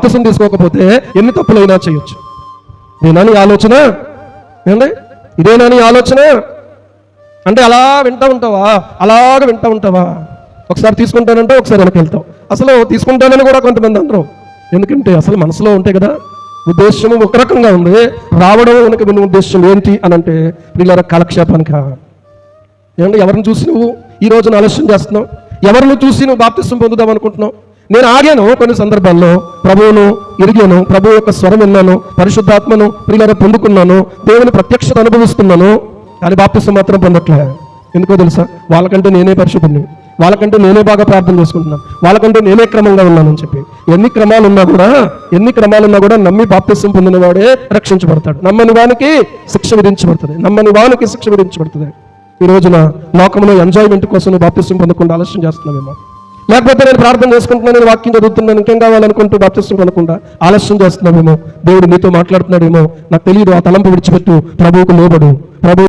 బాప్తిసం తీసుకోకపోతే ఎన్ని తప్పులైనా చేయొచ్చు. ఇదేనా నీ ఆలోచన? ఏండి ఇదేనా నీ ఆలోచన? అంటే అలా వింటూ ఉంటావా? అలాగ వింటూ ఉంటావా? ఒకసారి తీసుకుంటానంటే ఒకసారి వెనక్కి వెళ్తావు. అసలు తీసుకుంటానని కూడా కొంతమంది అందరూ ఎందుకంటే అసలు మనసులో ఉంటే కదా ఉద్దేశం ఒక రకంగా ఉంది. రావడం వెనక విన్న ఉద్దేశం ఏంటి అని అంటే వీళ్ళ కాలక్షేపానికి? ఏమంటే ఎవరిని చూసి నువ్వు ఈ రోజున ఆలస్యం చేస్తున్నావు? ఎవరిని చూసి నువ్వు బాప్తిష్టం పొందుదాం అనుకుంటున్నావు? నేను ఆగాను కొన్ని సందర్భాల్లో. ప్రభువును ఎరిగాను ప్రభు యొక్క స్వరం విన్నాను పరిశుద్ధాత్మను ప్రియులను పొందుకున్నాను దేవుని ప్రత్యక్షత అనుభవిస్తున్నాను కానీ బాప్తిస్వం మాత్రం పొందట్లే. ఎందుకో తెలుసా? వాళ్ళకంటే నేనే పరిశుద్ధుని వాళ్ళకంటే నేనే బాగా ప్రార్థన చేసుకుంటున్నాను వాళ్ళకంటే నేనే క్రమంగా ఉన్నానని చెప్పి. ఎన్ని క్రమాలు ఉన్నా కూడా ఎన్ని క్రమాలు ఉన్నా కూడా నమ్మి బాప్తిస్వం పొందిన వాడే రక్షించబడతాడు. నమ్మని వానికి శిక్ష విధించబడుతుంది. నమ్మని వానికి శిక్ష విధించబడుతుంది. ఈ రోజున లోకంలో ఎంజాయ్మెంట్ కోసం బాప్తిస్వం పొందకుండా ఆలస్యం చేస్తున్నామేమో. లేకపోతే నేను ప్రార్థన చేసుకుంటున్నాను నేను వాక్యం చదువుతున్నాను ఇంకేం కావాలనుకుంటూ బాప్తిస్వం పొందకుండా ఆలస్యం చేస్తున్నామేమో దేవుడు నీతో మాట్లాడుతున్నాడేమో నాకు తెలియదు ఆ తలంపు విడిచిపెట్టు ప్రభువుకు లోబడు ప్రభు